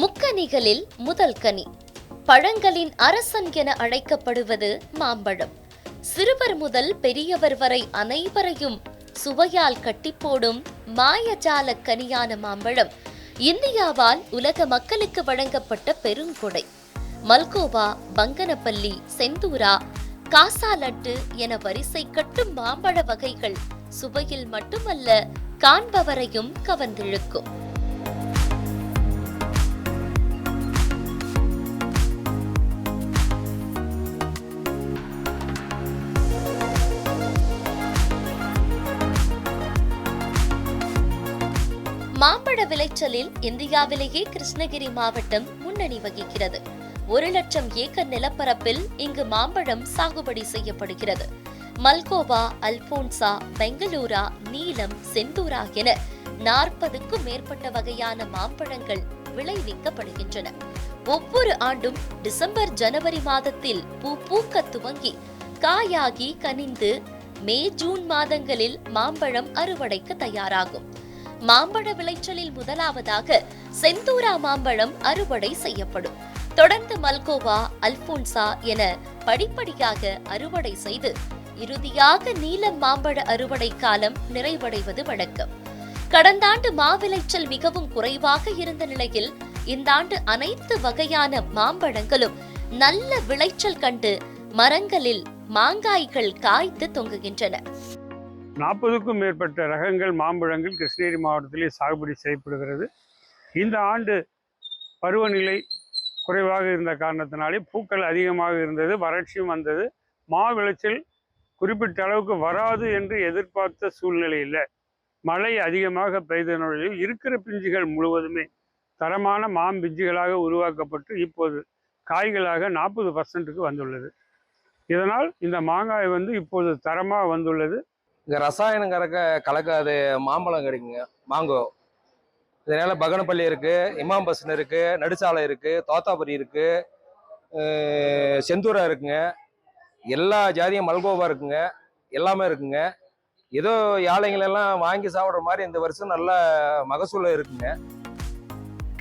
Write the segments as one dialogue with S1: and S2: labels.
S1: முக்கனிகளில் முதல் கனி. பழங்களின் அரசன் என அழைக்கப்படுவது மாம்பழம். சிறுவர் முதல் பெரியவர் வரை அனைவரையும் சுவையால் கட்டிப்போடும் மாயஜால கனியான மாம்பழம் இந்தியாவால் உலக மக்களுக்கு வழங்கப்பட்ட பெருங்கொடை. மல்கோவா பங்கனப்பள்ளி செந்தூரா காசா லட்டு என வரிசை கட்டும் மாம்பழ வகைகள் சுவையில் மட்டுமல்ல காண்பவரையும் கவர்ந்திழுக்கும். மாம்பழ விளைச்சலில் இந்தியாவிலேயே கிருஷ்ணகிரி மாவட்டம் முன்னணி வகிக்கிறது. ஒரு லட்சம் ஏக்கர் நிலப்பரப்பில் இங்கு மாம்பழம் சாகுபடி செய்யப்படுகிறது. மல்கோவா அல்போன்சா பெங்களூரா நீலம் செந்தூரா என நாற்பதுக்கும் மேற்பட்ட வகையான மாம்பழங்கள் விளைவிக்கப்படுகின்றன. ஒவ்வொரு ஆண்டும் டிசம்பர் ஜனவரி மாதத்தில் பூ பூக்க துவங்கி காயாகி கனிந்து மே ஜூன் மாதங்களில் மாம்பழம் அறுவடைக்கு தயாராகும். மாம்பழ விளைச்சலில் முதலாவதாக செந்தூரா மாம்பழம் அறுவடை செய்யப்படும். தொடர்ந்து மல்கோவா அல்போன்சா என படிப்படியாக அறுவடை செய்து இறுதியாக நீலம் மாம்பழ அறுவடை காலம் நிறைவடைவது வழக்கம் கடந்த ஆண்டு மாவிளைச்சல் மிகவும் குறைவாக இருந்த நிலையில் இந்த ஆண்டு அனைத்து வகையான மாம்பழங்களும் நல்ல விளைச்சல் கண்டு மரங்களில் மாங்காய்கள் காய்த்து தொங்குகின்றன.
S2: நாற்பதுக்கும் மேற்பட்ட ரகங்கள் மாம்பழங்கள் கிருஷ்ணகிரி மாவட்டத்திலே சாகுபடி செய்யப்படுகிறது. இந்த ஆண்டு பருவநிலை குறைவாக இருந்த காரணத்தினாலே பூக்கள் அதிகமாக இருந்தது வறட்சியும் வந்தது. மா விளைச்சல் குறிப்பிட்ட அளவுக்கு வராது என்று எதிர்பார்த்த சூழ்நிலையில் மழை அதிகமாக பெய்த நிலையில் இருக்கிற பிஞ்சுகள் முழுவதுமே தரமான மாம்பிஞ்சுகளாக உருவாக்கப்பட்டு இப்போது காய்களாக நாற்பது பர்சன்ட்டுக்கு வந்துள்ளது. இதனால் இந்த மாங்காய் வந்து இப்போது தரமாக வந்துள்ளது.
S3: இங்கே ரசாயனம் கறக்க கலக்காது மாம்பழம் கிடைக்குங்க மாங்கோ. இதனால பகனப்பள்ளி இருக்குது இமாம் பசன் இருக்குது நடுச்சாலை இருக்குது தோத்தாபுரி இருக்குது செந்தூரா இருக்குங்க. எல்லா ஜாதியும் மல்கோவா இருக்குங்க. எல்லாமே இருக்குங்க. ஏதோ யாழைங்களெல்லாம் வாங்கி சாப்பிட்ற மாதிரி இந்த வருஷம் நல்ல மகசூல் இருக்குங்க.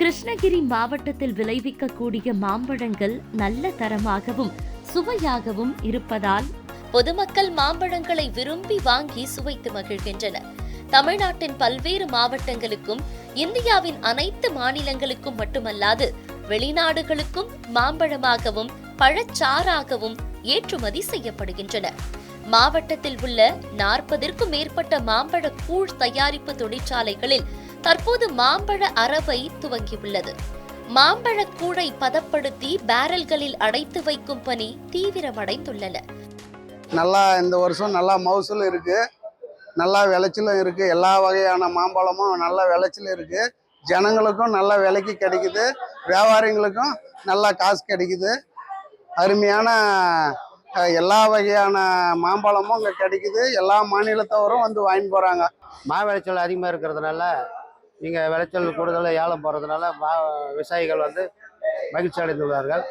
S1: கிருஷ்ணகிரி மாவட்டத்தில் விளைவிக்கக்கூடிய மாம்பழங்கள் நல்ல தரமாகவும் சுவையாகவும் இருப்பதால் பொதுமக்கள் மாம்பழங்களை விரும்பி வாங்கி சுவைத்து மகிழ்கின்றனர். தமிழ்நாட்டின் பல்வேறு மாவட்டங்களுக்கும் இந்தியாவின் அனைத்து மாநிலங்களுக்கும் மட்டுமல்லாது வெளிநாடுகளுக்கும் மாம்பழமாகவும் பழச்சாறாகவும் ஏற்றுமதி செய்யப்படுகின்றன. மாவட்டத்தில் உள்ள நாற்பதிற்கும் மேற்பட்ட மாம்பழ கூழ் தயாரிப்பு தொழிற்சாலைகளில் தற்போது மாம்பழ அரவை துவங்கியுள்ளது. மாம்பழ கூழை பதப்படுத்தி பேரல்களில் அடைத்து வைக்கும் பணி தீவிரமடைந்துள்ளன.
S4: நல்லா இந்த வருஷம் நல்லா மகசூல் இருக்குது நல்லா விளைச்சலும் இருக்குது எல்லா வகையான மாம்பழமும் நல்ல விளைச்சல் இருக்குது ஜனங்களுக்கும் நல்ல விலைக்கு கிடைக்குது. வியாபாரிங்களுக்கும் நல்லா காசு கிடைக்குது. அருமையான எல்லா வகையான மாம்பழமும் இங்கே கிடைக்குது. எல்லா மாநிலத்தவரும் வந்து வாங்கி போகிறாங்க
S5: மா விளைச்சல் அதிகமாக இருக்கிறதுனால நீங்கள் விளைச்சல் கூடுதலாக ஏலம் போகிறதுனால மா விவசாயிகள் வந்து மகிழ்ச்சி அடைந்துள்ளார்கள்.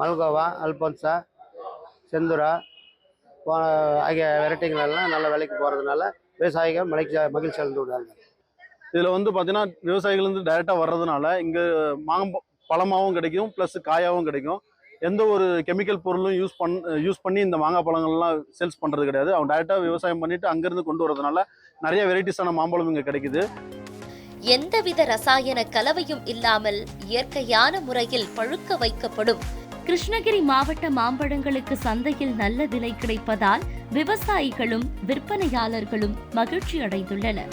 S5: மல்கோவா அல்போன்சா செந்துரா ஆகிய வெரைட்டிகள் எல்லாம் நல்ல விலைக்கு போகிறதுனால விவசாயிகள் மகிழ்ச்சி மகிழ்ச்சி அடைந்துள்ளார்கள்
S6: இதில் வந்து பார்த்தீங்கன்னா விவசாயிகள் வந்து டைரெக்டாக வர்றதுனால இங்கே மாங்க பழமாகவும் கிடைக்கும் ப்ளஸ் காயாகவும் கிடைக்கும். எந்த ஒரு கெமிக்கல் பொருளும் யூஸ் பண் யூஸ் பண்ணி இந்த மாங்காய் பழங்கள்லாம் சேல்ஸ் பண்ணுறது கிடையாது. அவங்க டைரெக்டாக விவசாயம் பண்ணிட்டு அங்கேருந்து கொண்டு வரதுனால நிறைய வெரைட்டிஸான மாம்பழம் இங்கே கிடைக்குது.
S1: எந்தவித ரசாயன கலவையும் இல்லாமல் இயற்கையான முறையில் பழுக்க வைக்கப்படும் கிருஷ்ணகிரி மாவட்ட மாம்பழங்களுக்கு சந்தையில் நல்ல விலை கிடைப்பதால் விவசாயிகளும் விற்பனையாளர்களும் மகிழ்ச்சி அடைந்துள்ளனர்.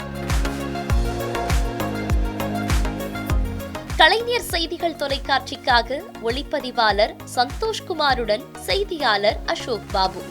S1: கலைஞர் செய்திகள் தொலைக்காட்சிக்காக ஒளிப்பதிவாளர் சந்தோஷ்குமாருடன் செய்தியாளர் அசோக் பாபு.